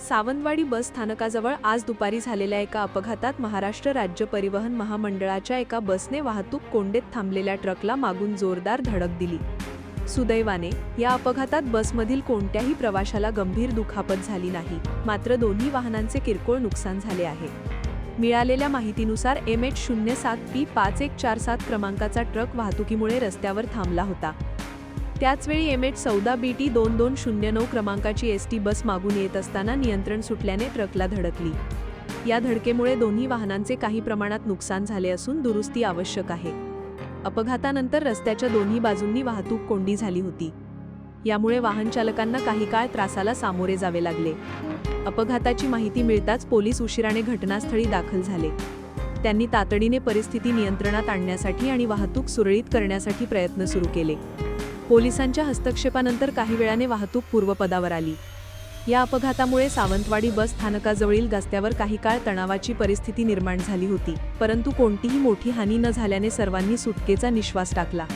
सावंतवाडी बस स्थानकाजवळ आज दुपारी झालेल्या एका अपघातात महाराष्ट्र राज्य परिवहन महामंडळाच्या एका बसने वाहतूक कोंडेत थांबलेल्या ट्रकला मागून जोरदार धडक दिली. सुदैवाने या अपघातात बसमधील कोणत्याही प्रवाशाला गंभीर दुखापत झाली नाही. मात्र दोन्ही वाहनांचे किरकोळ नुकसान झाले आहे. मिळालेल्या माहितीनुसार एम एच शून्य सात पी पाच एक चार सात क्रमांकाचा ट्रक वाहतुकीमुळे रस्त्यावर थांबला होता. त्याचवेळी एम एच चौदा बी टी दोन दोन शून्य नऊ क्रमांकाची एस टी बस मागून येत असताना नियंत्रण सुटल्याने ट्रकला धडकली. या धडकेमुळे दोन्ही वाहनांचे काही प्रमाणात नुकसान झाले असून दुरुस्ती आवश्यक आहे. अपघातानंतर रस्त्याच्या दोन्ही बाजूंनी वाहतूक कोंडी झाली होती. यामुळे वाहन चालकांना काही काळ त्रासाला सामोरे जावे लागले. अपघाताची माहिती मिळताच पोलीस उशिराने घटनास्थळी दाखल झाले. त्यांनी तातडीने परिस्थिती नियंत्रणात आणण्यासाठी आणि वाहतूक सुरळीत करण्यासाठी प्रयत्न सुरू केले. पोलिसांच्या हस्तक्षेपानंतर काही वेळाने वाहतूक पूर्वपदावर आली. या अपघातामुळे सावंतवाडी बस स्थानकाजवळील रस्त्यावर काही काळ तणावाची परिस्थिती निर्माण झाली होती परंतु कोणतीही मोठी हानी न झाल्याने सर्वांनी सुटकेचा निश्वास टाकला.